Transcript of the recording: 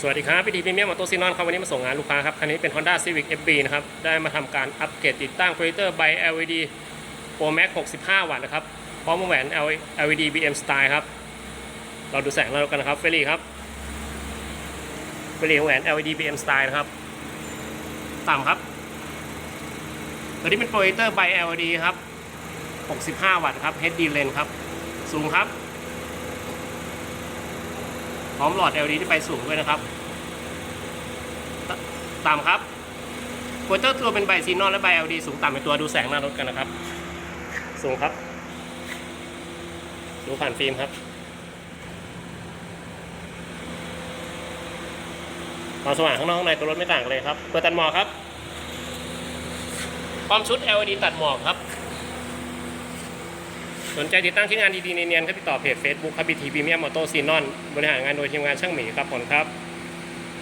สวัสดีครับพี่ทีพีเมียมออโตซีนอนครับวันนี้มาส่งงานลูกค้าครับ คันนี้เป็น Honda Civic FB นะครับ ได้มาทำการอัปเกรดติดตั้งโปรเจคเตอร์ใบ LED Pro Max 65 วัตต์นะครับ พร้อมแหวน LED BM Style ครับ เราดูแสงแล้วกันนะครับเฟรี่ครับเฟรลี่ของแหวน LED BM Style นะครับ ต่ำครับ ตัวนี้เป็นโปรเจคเตอร์ใบ LED ครับ 65 วัตต์ครับ HD lens ครับ สูงครับ พร้อมหลอด LED ที่ไปสูงด้วยนะครับตต่ำครับโปรเจคเตอร์ตัวเป็นใบซีนอนและใบ LED สูงต่ำเป็นตัวดูแสงหน้ารถกันนะครับ สูงครับ ดูผ่านฟิล์มครับความสว่างข้างนอกข้างในตัวรถไม่ต่างกันเลยครับเปิดตัดหมอกครับพร้อมชุด LED ตัดหมอกครับ สนใจติดตั้งชิ้นงานดีๆเนียนๆก็ติดต่อเพจ Facebook ครับ BT Premium Auto Xenon บริหารงานโดยทีมงานช่างหมีครับผมครับ